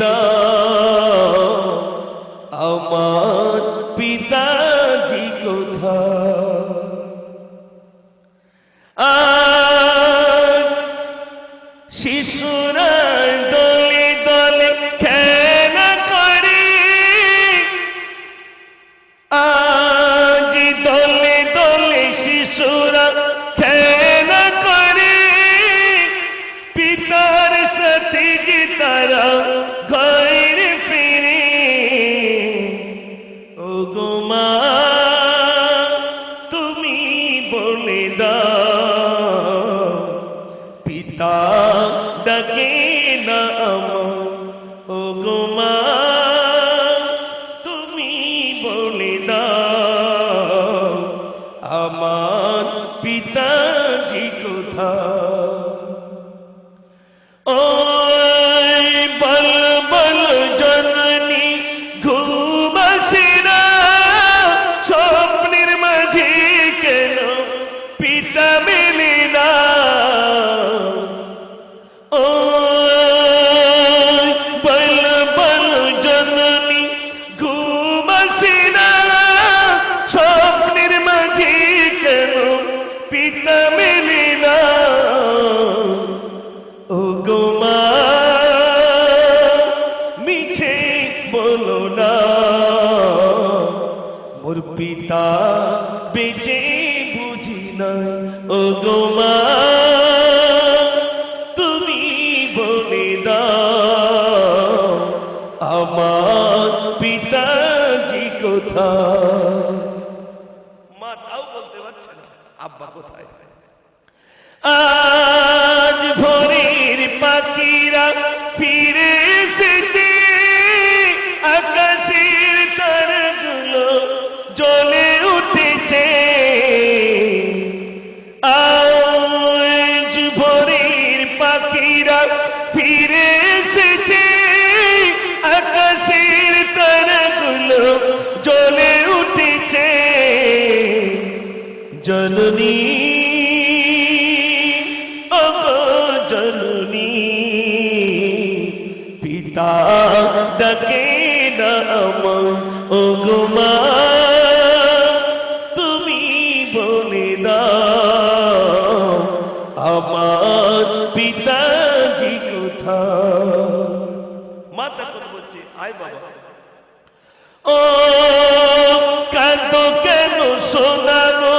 দাও আমার পিতাজি কোথায়? আজ শিশুরা দলে দলে খেলা করে। আজ দলে দলে শিশুরা খেলা করে। পিতার সাথে যে তারা বলে দাও পিতা ডাকে না আমার ও গোমা তুমি বলে দাও আমার পিতাজি কোথায়? পিতা মেলে না ও গো মা, মিছে বলো না। মোর পিতা বেঁচে বুঝি নাই ও গো মা, তুমি বলে দাও, আমার পিতাজি কোথায় মা তাও বলতে পারছে না আব্বা কোথায়? আজ ভোরের পাখিরা ফিরে জননী। জননী, পিতা ডাকে না আমায় ও গো মা, তুমি বলে দাও, আমার পিতাজি কোথায়? মা তখন বলছে, আয় বাবা। ও কান্দ কেন শোনানো